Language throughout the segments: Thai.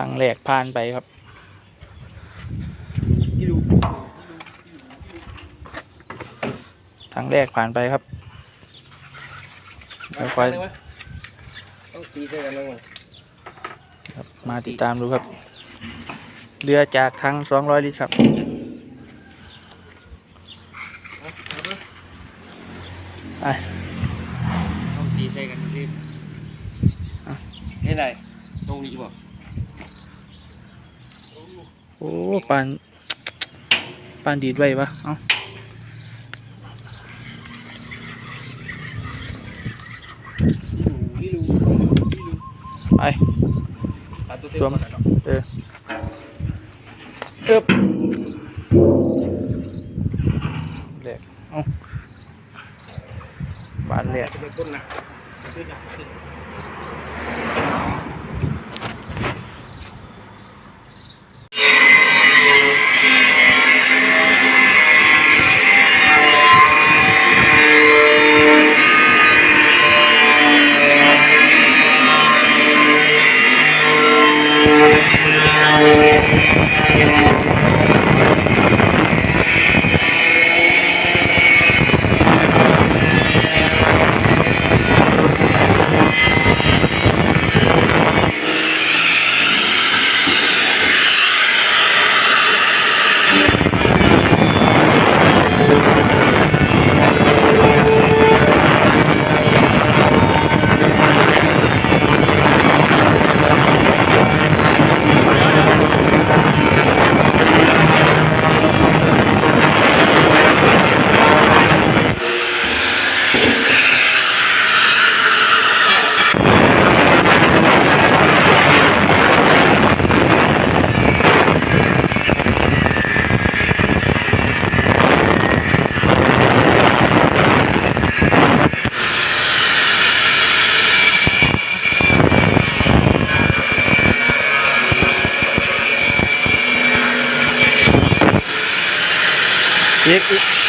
รั้งแรกผ่านไปครับที่ดูครั้งแรกผ่านไปครับค่อยต้องตีด้วยกันแล้วมั้งๆครับ มาติดตามดูครับ เรือจากทางสองร้อยลิตรครับไปต้องตีใส่กันสิอะเห็นไรตรงนี้บ่ โอ้ปานปานดีดไว้ปะเอ้าที่ดูที่ดูไปตัดตัวเต็มก่อนเนาะเออเอบแรกเอ้าบานแรกจะเป็นต้ Y,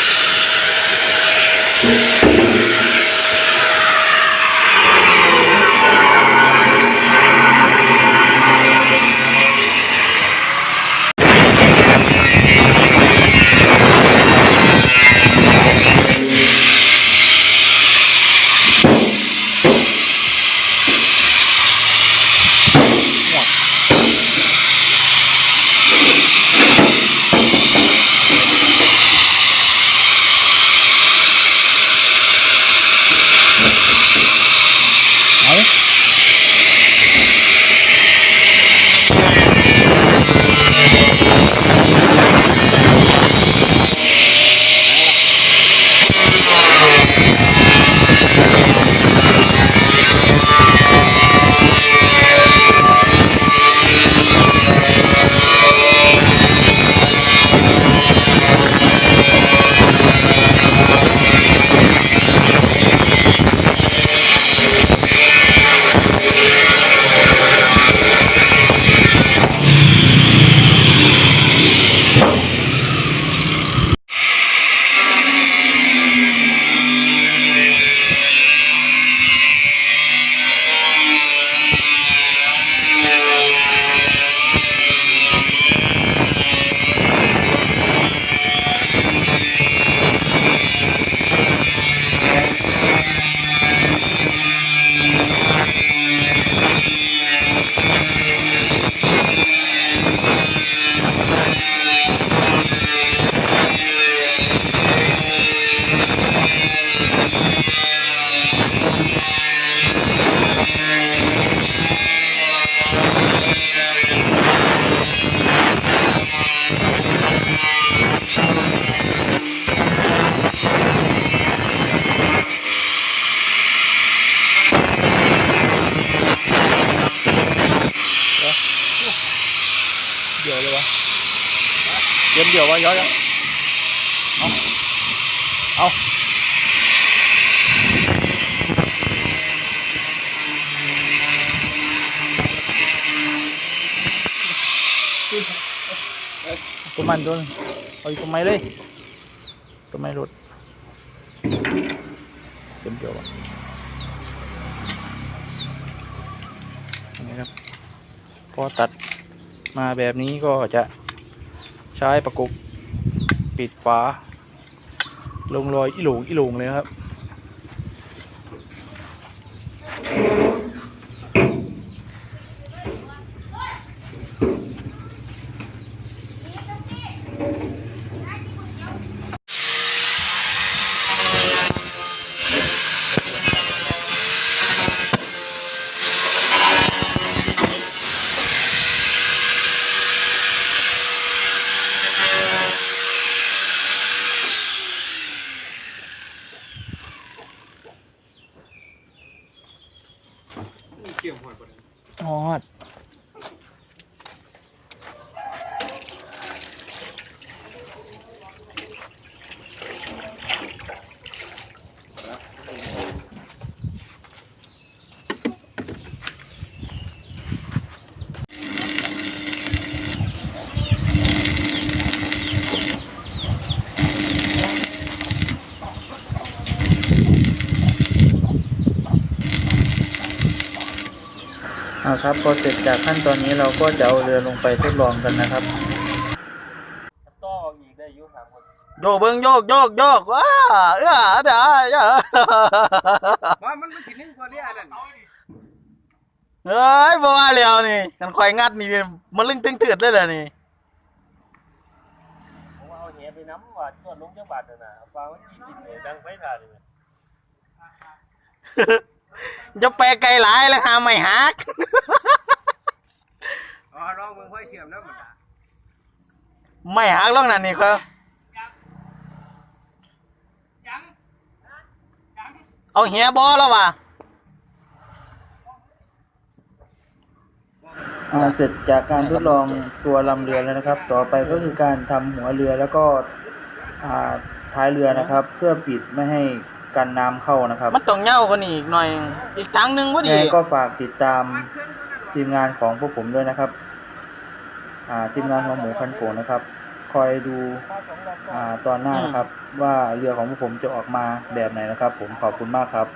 เดี๋ยวเลยวะเตัวมันตัวนึงเอาอีกตัวไม้เลยตัวไม้รถเสียมเดียวอะนี่ครับ พอตัดมาแบบนี้ก็จะใช้ประกบปิดฝาลงรอยอีหลงอีหลงเลยครับ อ่าครับ พอเสร็จจากขั้นตอนนี้เราก็จะเอาเรือลงไปทดลองกันนะครับต่ออีกได้อยุ่ถามคนโยกเบิ้งโยกโยกโยกว้าเออเด้อเด้อว่ามันมันสินึ่งกว่านี้อันนั้นเฮ้ยบ่ว่าแล้วนี่กันข่อยงัดนี่มันลึงตึงเถือดเลยเหรอนี่ผมเอาแหไปน้ำว่าจอดลงจังบาทน่ะนะฟังมันกินกินเลยดังไฟถ่านเลย จะไปไกลหลายแล้วหาไม่หักอ๋อรองมึงค่อยเสียมแล้วมันอะไม่หักหรอกนั่นนี่ครับเอาเหียบอแล้วว่ะอ่าเสร็จจากการทดลองตัวลำเรือแล้วนะครับ ต่อไปก็คือการทำหัวเรือแล้วก็อ่าท้ายเรือนะครับ เพื่อปิดไม่ให้ กันน้ำเข้านะครับมันต้องเหย้ากว่านี้อีกหน่อยหนึ่งอีกทางหนึงพอยังดีไงก็ฝากติดตามทีมงานของพวกผมด้วยนะครับ อ่าทีมงานของหมูคันโกงนะครับ คอยดูอ่าตอนหน้านะครับ ว่าเรือของพวกผมจะออกมาแบบไหนนะครับ ผมขอบคุณมากครับ